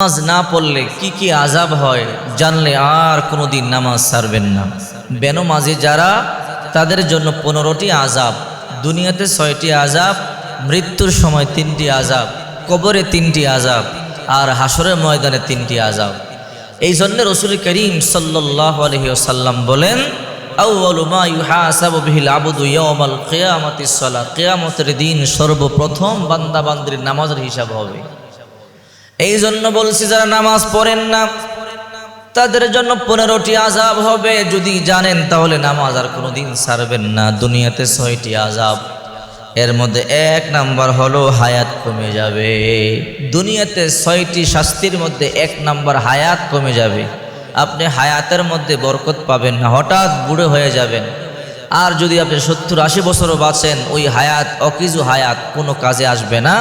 নামাজ না পড়লে কি কি আজাব হয় জানলে আর কোনোদিন নামাজ ছাড়বেন না। বেনমাজি যারা, তাদের জন্য পনেরোটি আজাব দুনিয়াতে ছয়টি আজাব মৃত্যুর সময় তিনটি আজাব কবরে তিনটি আজাব আর হাসরের ময়দানে তিনটি আজাব এই জন্য রসুল করিম সাল্লাহ আলহিসাল্লাম বলেন কিয়ামতের দিন সর্বপ্রথম বান্দাবান্দির নামাজের হিসাব হবে। এই জন্য বলছি, যারা নামাজ পড়েন না, তাদের জন্য পনেরোটি আজাব হবে। যদি জানেন, তাহলে নামাজ আর কোনো দিন ছাড়বেন না। দুনিয়াতে ছয়টি আজাব এর মধ্যে এক নাম্বার হলো, হায়াত কমে যাবে। দুনিয়াতে ছয়টি শাস্তির মধ্যে এক নাম্বার হায়াত কমে যাবে। আপনি হায়াতের মধ্যে বরকত পাবেন না, হঠাৎ বুড়ো হয়ে যাবেন। আর যদি আপনি সত্তর আশি বছরও বাঁচেন, ওই হায়াত, অকিজু হায়াত কোনো কাজে আসবে না।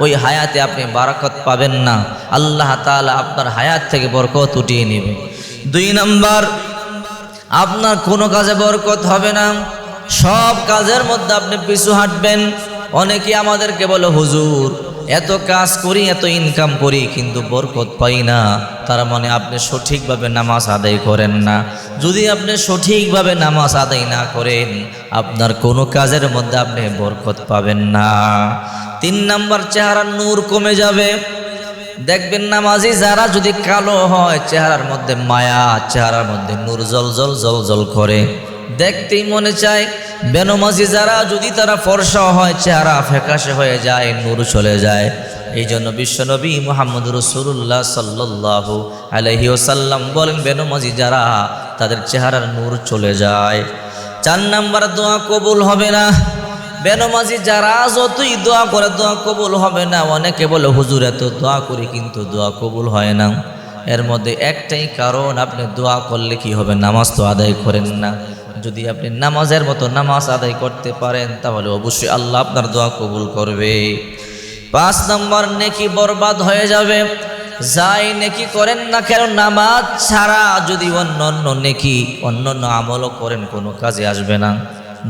ওই হায়াতে আপনি বারাকত পাবেন না। আল্লাহ তালা আপনার হায়াত থেকে বরকত উঠিয়ে নেবে। দুই নাম্বার, আপনার কোনো কাজে বরকত হবে না। সব কাজের মধ্যে আপনি পিছু হাঁটবেন। অনেকে আমাদেরকে বলে, হুজুর, এত কাজ করি, এত ইনকাম করি, কিন্তু বরকত পাই না। তার মানে আপনি সঠিকভাবে নামাজ আদায় করেন না। যদি আপনি সঠিকভাবে নামাজ আদায় না করেন, আপনার কোনো কাজের মধ্যে আপনি বরকত পাবেন না। তিন নাম্বার চেহারার নূর কমে যাবে। দেখবেন নামাজি যারা যদি কালো হয়, চেহারার মধ্যে মায়া, চেহারার মধ্যে নূর জল জল জল জল করে। দেখতেই মনে চায়, বেনমাজি যারা যদি তারা ফর্সা হয়, চেহারা ফ্যাকাশে হয়ে যায়, নূর চলে যায়। এই জন্য বিশ্বনবী মোহাম্মদ রসুল্লাহ সাল্লাহ আলহি ওসাল্লাম বলেন, বেনমাজি যারা, তাদের চেহারার নূর চলে যায়। চার নাম্বার দোয়া কবুল হবে না। বেনমাজি যারা যতই দোয়া করে, দোয়া কবুল হবে না। অনেকে বলে, হুজুর, এত দোয়া করি কিন্তু দোয়া কবুল হয় না। এর মধ্যে একটাই কারণ, আপনি দোয়া করলে কি হবে? নামাজ তো আদায় করেন না। যদি আপনি নামাজের মতো নামাজ আদায় করতে পারেন, তাহলে অবশ্যই আল্লাহ আপনার দোয়া কবুল করবে। পাঁচ নম্বর, নেকি বরবাদ হয়ে যাবে। যাই নেকি করেন না কেন, নামাজ ছাড়া যদি অন্য অন্য নেকি অন্য অন্য আমলও করেন, কোনো কাজে আসবে না।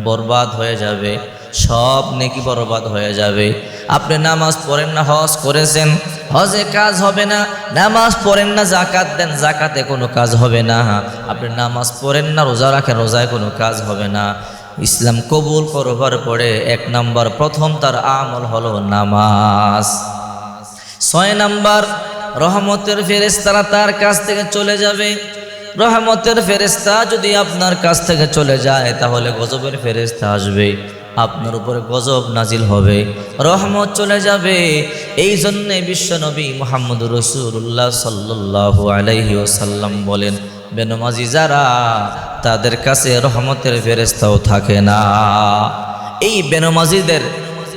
বরবাদ হয়ে যাবে। সব নেকি বরবাদ হয়ে যাবে। আপনি নামাজ পড়েন না, হজ করেছেন, হজে কাজ হবে না, নামাজ পড়েন না জাকাত দেন জাকাতে কোনো কাজ হবে না। আপনি নামাজ পড়েন না, রোজা রাখেন, রোজায় কোনো কাজ হবে না। ইসলাম কবুল করবার পরে এক নাম্বার, প্রথম তার আমল হলো নামাজ। ছয় নাম্বার, রহমতের ফেরেস্তারা তার কাছ থেকে চলে যাবে। রহমতের ফেরেস্তা যদি আপনার কাছ থেকে চলে যায়, তাহলে গজবের ফেরেস্তা আসবে। আপনার উপরে গজব নাজিল হবে। রহমত চলে যাবে। এই জন্যে বিশ্বনবী মোহাম্মদ রসুল্লাহ সাল্লাহ আলাইহি ওসাল্লাম বলেন, বেনমাজি যারা তাদের কাছে রহমতের ফেরেস্তাও থাকে না। এই বেনমাজিদের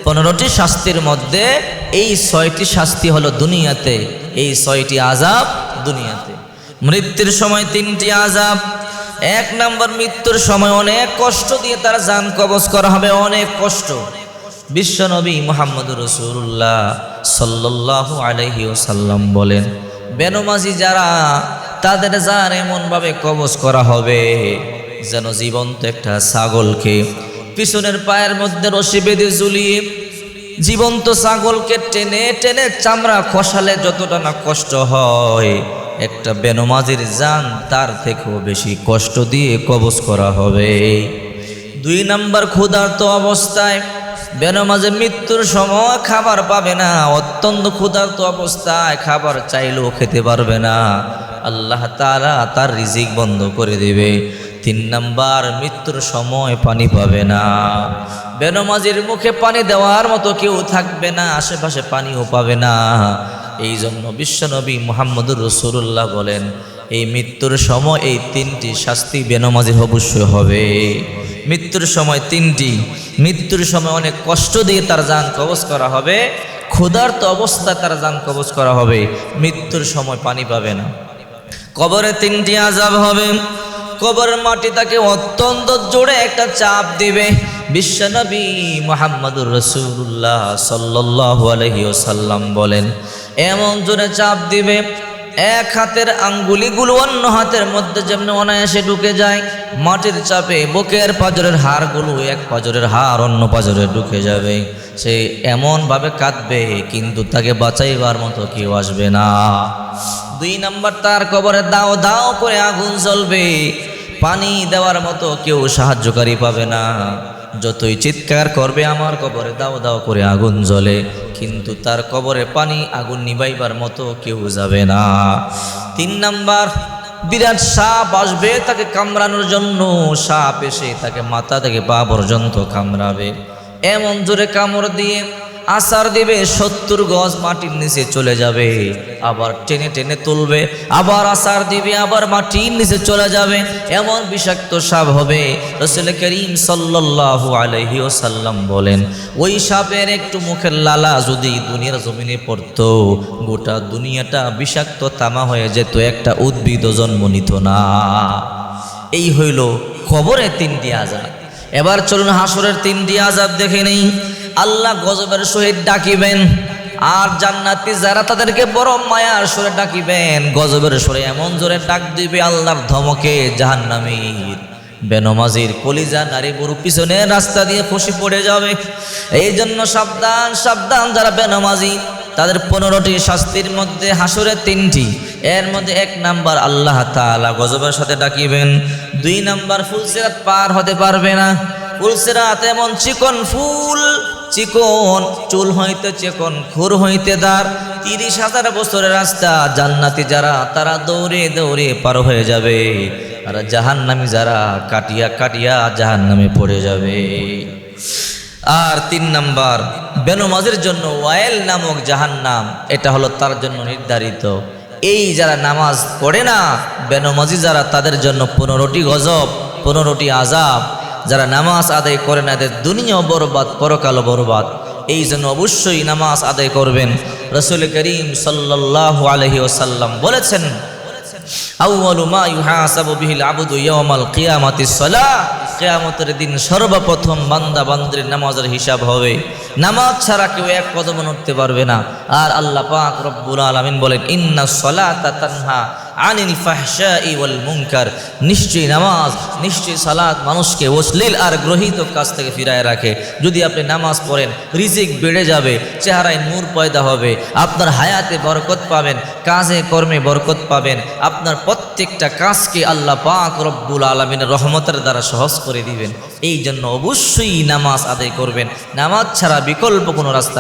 পনেরোটি শাস্তির মধ্যে এই ছয়টি শাস্তি হলো দুনিয়াতে, এই ছয়টি আজাব দুনিয়াতে। মৃত্যুর সময় তিনটি আজাব এক নম্বর মৃত্যুর সময় অনেক কষ্ট দিয়ে তার যান কবজ করা হবে, অনেক কষ্ট। বিশ্বনবী মোহাম্মদ রসুল্লাহ সাল্লাহ আলহি ওসাল্লাম বলেন বেনমাজি যারা, তাদের যান এমনভাবে কবজ করা হবে যেন জীবন্ত একটা ছাগলকে পিছনের পায়ের মধ্যে রশি বেঁধে ঝুলিয়ে, জীবন্ত ছাগলকে টেনে টেনে চামড়া খসালে যতটা না কষ্ট হয় একটা বেনমাজির জান তার থেকেও বেশি কষ্ট দিয়ে কবজ করা হবে। দুই নাম্বার ক্ষুধার্ত অবস্থায় বেনমাজে মৃত্যুর সময় খাবার পাবে না। অত্যন্ত ক্ষুধার্ত অবস্থায় খাবার চাইলেও খেতে পারবে না। আল্লাহ তারা তার রিজিক বন্ধ করে দেবে। তিন নাম্বার, মৃত্যুর সময় পানি পাবে না। বেনমাজির মুখে পানি দেওয়ার মতো কেউ থাকবে না, আশেপাশে পানিও পাবে না। এই জন্য বিশ্বনবী মোহাম্মদুর রসুল্লাহ বলেন, এই মৃত্যুর সময় এই তিনটি শাস্তি বেনমাজির অবশ্যই হবে। মৃত্যুর সময় তিনটি। মৃত্যুর সময় অনেক কষ্ট দিয়ে তার যান কবজ করা হবে। ক্ষুধার্ত অবস্থায় তার যান কবজ করা হবে। মৃত্যুর সময় পানি পাবে না। কবরে তিনটি আজাব হবে। কবরের মাটি তাকে অত্যন্ত জোরে একটা চাপ দিবে। বিশ্বনবী মোহাম্মদুর রসুল্লাহ সাল্লাহ আলহি ওসাল্লাম বলেন, এমন জোরে চাপ দিবে, এক হাতের আঙ্গুলিগুলো অন্য হাতের মধ্যে যেমন অনায়াসে ঢুকে যায়, মাটির চাপে বুকের পাজরের হাড়গুলো এক পাজরের হাড় অন্য পাজরে ঢুকে যাবে। সে এমনভাবে কাঁদবে, কিন্তু তাকে বাঁচাইবার মতো কেউ আসবে না। দুই নম্বর তার কবরে দাও দাও করে আগুন জ্বলবে, পানি দেওয়ার মতো কেউ সাহায্যকারী পাবে না। যতই চিৎকার করবে আমার কবরে দাও দাও করে আগুন জ্বলে, কিন্তু তার কবরে পানি আগুন নিবাইবার মতো কেউ যাবে না। তিন নাম্বার, বিরাট সাপ আসবে, তাকে কামড়ানোর জন্য সাপ এসে তাকে মাথা থেকে পা পর্যন্ত কামড়াবে। এমন জোরে কামড় দিয়ে আসার দিবে সত্তর গজ মাটির নিচে চলে যাবে। আবার টেনে টেনে তুলবে, আবার আসার দিবে, আবার মাটির নিচে চলে যাবে। এমন বিষাক্ত সাপ হবে, রসুল করিম সাল্লাল্লাহু আলাইহি ওসাল্লাম বলেন, ওই সাপের একটু মুখের লালা যদি দুনিয়ার জমিনে পড়তো, গোটা দুনিয়াটা বিষাক্ত তামা হয়ে যেত, একটা উদ্ভিদ জন্ম নিত না। এই হইল খবরে তিনটি আজাদ এবার চলুন হাসরের তিনটি আজাদ দেখে নেই। আল্লাহ গজবের সহিত ডাকিবেন। আর জান্নাতি যারা তাদেরকে বড় মায়ার সরে ডাকিবেন, গজবের সরে এমন জোরে ডাক দিবে, আল্লাহর ধমকে জাহান্নামীর। বেনমাজির কলিজা নারী বুড়ো পিছনে রাস্তা দিয়ে খুশি পড়ে যাবে। এই জন্য সাবধান সাবধান যারা বেনমাজি, তাদের পনেরোটি শাস্তির মধ্যে হাসুরের তিনটি। এর মধ্যে এক নাম্বার আল্লাহ তাআলা গজবের সাথে ডাকিবেন। দুই নাম্বার ফুলসিরাত পার হতে পারবে না। ফুলসিরাত এমন চিকন ফুল চিকন, চুল হইতে চিকন, খুর হইতে দার। তিরিশ হাজার বছরের রাস্তা, জান্নাতি যারা, তারা দৌড়ে দৌড়ে পার হয়ে যাবে। আর জাহান জাহান্নামি যারা, কাটিয়া কাটিয়া জাহান্নামে পড়ে যাবে। আর তিন নাম্বার বেনমাজের জন্য ওয়াইল নামক জাহান্নাম, এটা হলো তার জন্য নির্ধারিত। এই যারা নামাজ পড়ে না বেনমাজি যারা, তাদের জন্য পনেরোটি গজব, পনেরোটি আজাব যারা নামাজ আদায় করে না, এদের দুনিয়াও বরবাদ পরকাল বরবাদ। এই জন্য অবশ্যই নামাজ আদায় করবেন। রসুল করিম সাল্লাল্লাহু আলহি ওসাল্লাম বলেছেন দিন সর্বপ্রথম নামাজের হিসাব হবে। নামাজ ছাড়া কেউ এক উঠতে পারবে না। আর আল্লাহ রব্বুল আলামিন বলেন, ইন্না তানহা। আনিল ফাহশাই ওয়াল মুনকার। নিশ্চয়ই নামাজ, নিশ্চয়ই সালাত মানুষকে অশ্লীল আর গ্রহিত কাজ থেকে ফিরায় রাখে। যদি আপনি নামাজ পড়েন, রিজিক বেড়ে যাবে, চেহারায় নূর পয়দা হবে, আপনার হায়াতে বরকত পাবেন, কাজে কর্মে বরকত পাবেন, আপনার প্রত্যেকটা কাজকে আল্লাহ পাক রব্বুল আলমিনের রহমতের দ্বারা সহজ করে দিবেন। এই জন্য অবশ্যই নামাজ আদায় করবেন। নামাজ ছাড়া বিকল্প কোনো রাস্তা